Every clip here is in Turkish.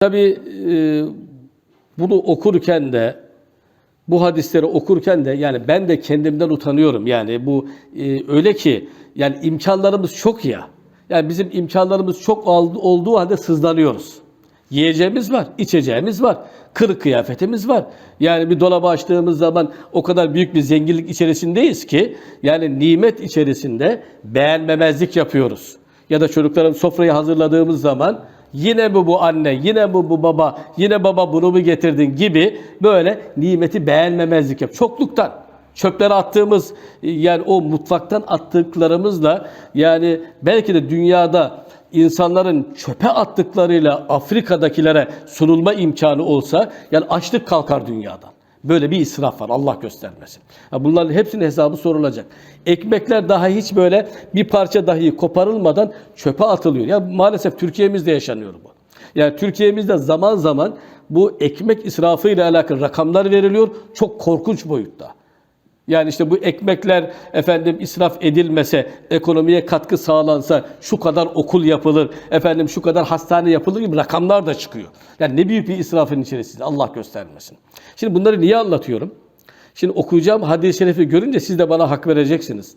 Tabii e, bunu okurken de bu hadisleri okurken de yani ben de kendimden utanıyorum. Yani bu e, öyle ki yani imkanlarımız çok ya. Yani bizim imkanlarımız çok oldu- olduğu halde sızlanıyoruz. Yiyeceğimiz var, içeceğimiz var, kırık kıyafetimiz var. Yani bir dolabı açtığımız zaman o kadar büyük bir zenginlik içerisindeyiz ki yani nimet içerisinde beğenmemezlik yapıyoruz. Ya da çocukların sofrayı hazırladığımız zaman yine mi bu anne, yine mi bu baba, yine baba bunu mu getirdin gibi böyle nimeti beğenmemezlik yap. Çokluktan. Çöpleri attığımız yani o mutfaktan attıklarımızla yani belki de dünyada insanların çöpe attıklarıyla Afrika'dakilere sunulma imkanı olsa yani açlık kalkar dünyadan. Böyle bir israf var Allah göstermesin. Ha, Bunların hepsinin hesabı sorulacak. Ekmekler daha hiç böyle bir parça dahi koparılmadan çöpe atılıyor. Ya maalesef Türkiye'mizde yaşanıyor bu. Yani Türkiye'mizde zaman zaman bu ekmek israfı ile alakalı rakamlar veriliyor. Çok korkunç boyutta. Yani işte bu ekmekler efendim israf edilmese, ekonomiye katkı sağlansa şu kadar okul yapılır, efendim şu kadar hastane yapılır gibi rakamlar da çıkıyor. Yani ne büyük bir israfın içerisinde Allah göstermesin. Şimdi bunları niye anlatıyorum? Şimdi okuyacağım hadis-i şerifi görünce siz de bana hak vereceksiniz.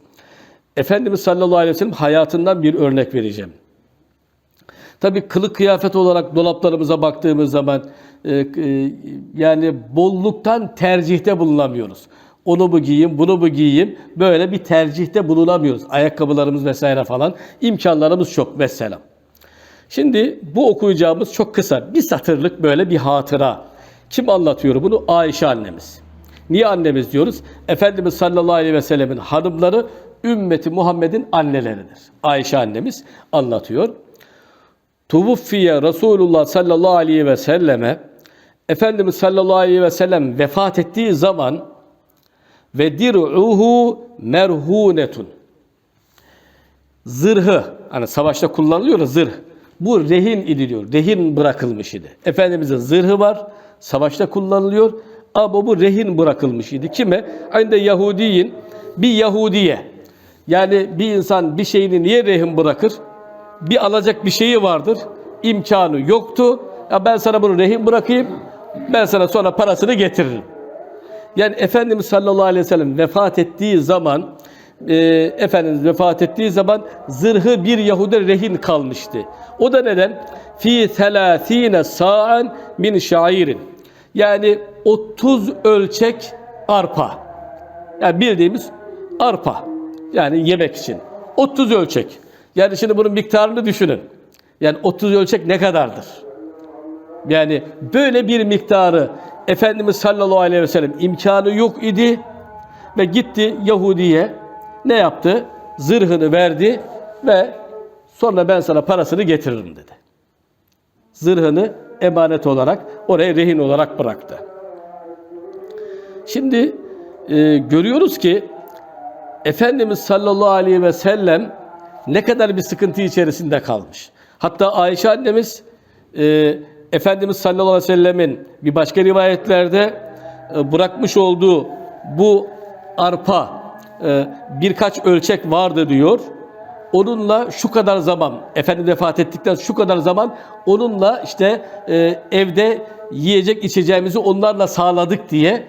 Efendimiz sallallahu aleyhi ve sellem hayatından bir örnek vereceğim. Tabii kılık kıyafet olarak dolaplarımıza baktığımız zaman e, e, yani bolluktan tercihte bulunamıyoruz. Onu mu giyeyim, bunu mu giyeyim? Böyle bir tercihte bulunamıyoruz. Ayakkabılarımız vesaire falan. imkanlarımız çok mesela. Şimdi bu okuyacağımız çok kısa. Bir satırlık böyle bir hatıra. Kim anlatıyor bunu? Ayşe annemiz. Niye annemiz diyoruz? Efendimiz sallallahu aleyhi ve sellemin hanımları ümmeti Muhammed'in anneleridir. Ayşe annemiz anlatıyor. Tuvuffiye Resulullah sallallahu aleyhi ve selleme Efendimiz sallallahu aleyhi ve sellem vefat ettiği zaman ve dir'uhu merhunetun. Zırhı, hani savaşta kullanılıyor ya zırh. Bu rehin idi diyor. Rehin bırakılmış idi. Efendimizin zırhı var. Savaşta kullanılıyor. Ama bu rehin bırakılmış idi. Kime? Aynı Yahudiyin bir Yahudiye. Yani bir insan bir şeyini niye rehin bırakır? Bir alacak bir şeyi vardır. imkanı yoktu. Ya ben sana bunu rehin bırakayım. Ben sana sonra parasını getiririm. Yani Efendimiz sallallahu aleyhi ve sellem vefat ettiği zaman e, Efendimiz vefat ettiği zaman zırhı bir Yahudi rehin kalmıştı. O da neden? Fi selasine sa'an min şairin. Yani 30 ölçek arpa. Yani bildiğimiz arpa. Yani yemek için. 30 ölçek. Yani şimdi bunun miktarını düşünün. Yani 30 ölçek ne kadardır? Yani böyle bir miktarı Efendimiz sallallahu aleyhi ve sellem imkanı yok idi ve gitti Yahudi'ye ne yaptı? Zırhını verdi ve sonra ben sana parasını getiririm dedi. Zırhını emanet olarak oraya rehin olarak bıraktı. Şimdi e, görüyoruz ki Efendimiz sallallahu aleyhi ve sellem ne kadar bir sıkıntı içerisinde kalmış. Hatta Ayşe annemiz e, Efendimiz sallallahu aleyhi ve sellemin bir başka rivayetlerde e, bırakmış olduğu bu arpa e, birkaç ölçek vardı diyor. Onunla şu kadar zaman, Efendimiz vefat ettikten şu kadar zaman onunla işte e, evde yiyecek içeceğimizi onlarla sağladık diye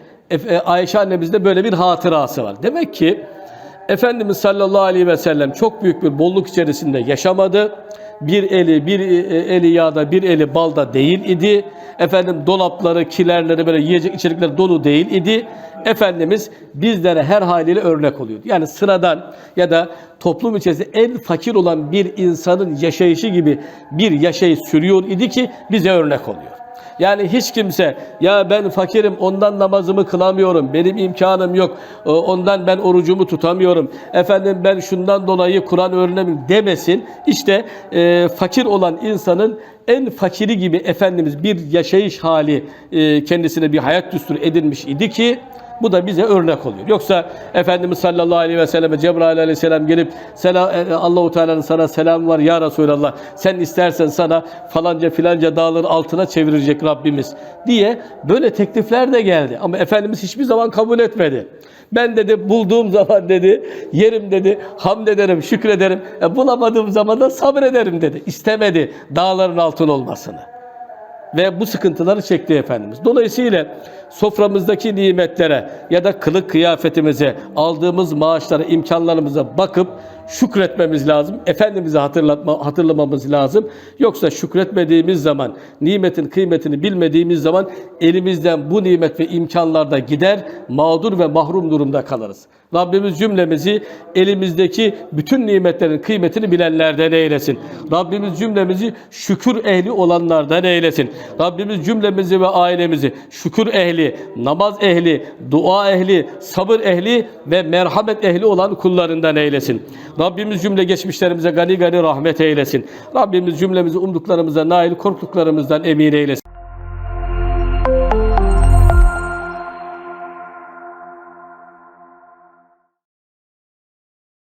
Ayşe annemizde böyle bir hatırası var. Demek ki Efendimiz sallallahu aleyhi ve sellem çok büyük bir bolluk içerisinde yaşamadı. Bir eli bir e, eli yağda bir eli balda değil idi. Efendim dolapları, kilerleri böyle yiyecek içerikleri dolu değil idi. Efendimiz bizlere her haliyle örnek oluyordu. Yani sıradan ya da toplum içerisinde en fakir olan bir insanın yaşayışı gibi bir yaşayış sürüyor idi ki bize örnek oluyor. Yani hiç kimse ya ben fakirim ondan namazımı kılamıyorum. Benim imkanım yok. e, Ondan ben orucumu tutamıyorum. Efendim ben şundan dolayı Kur'an öğrenemiyorum demesin. İşte e, fakir olan insanın en fakiri gibi Efendimiz bir yaşayış hali e, kendisine bir hayat düsturu edinmiş idi ki bu da bize örnek oluyor. Yoksa Efendimiz sallallahu aleyhi ve selleme Cebrail aleyhisselam gelip Sela, e, Allahu Teala'nın sana selam var ya Resulallah. Sen istersen sana falanca filanca dağları altına çevirecek Rabbimiz diye böyle teklifler de geldi. Ama Efendimiz hiçbir zaman kabul etmedi. Ben dedi bulduğum zaman dedi yerim dedi hamd ederim şükrederim. E, bulamadığım zaman da sabrederim dedi. İstemedi dağların altın olmasını. Ve bu sıkıntıları çekti Efendimiz. Dolayısıyla soframızdaki nimetlere ya da kılık kıyafetimize, aldığımız maaşlara, imkanlarımıza bakıp şükretmemiz lazım. Efendimiz'i hatırlatma, hatırlamamız lazım. Yoksa şükretmediğimiz zaman, nimetin kıymetini bilmediğimiz zaman elimizden bu nimet ve imkanlar da gider, mağdur ve mahrum durumda kalırız. Rabbimiz cümlemizi elimizdeki bütün nimetlerin kıymetini bilenlerden eylesin. Rabbimiz cümlemizi şükür ehli olanlardan eylesin. Rabbimiz cümlemizi ve ailemizi şükür ehli, namaz ehli, dua ehli, sabır ehli ve merhamet ehli olan kullarından eylesin. Rabbimiz cümle geçmişlerimize gani gani rahmet eylesin. Rabbimiz cümlemizi umduklarımıza nail, korktuklarımızdan emin eylesin.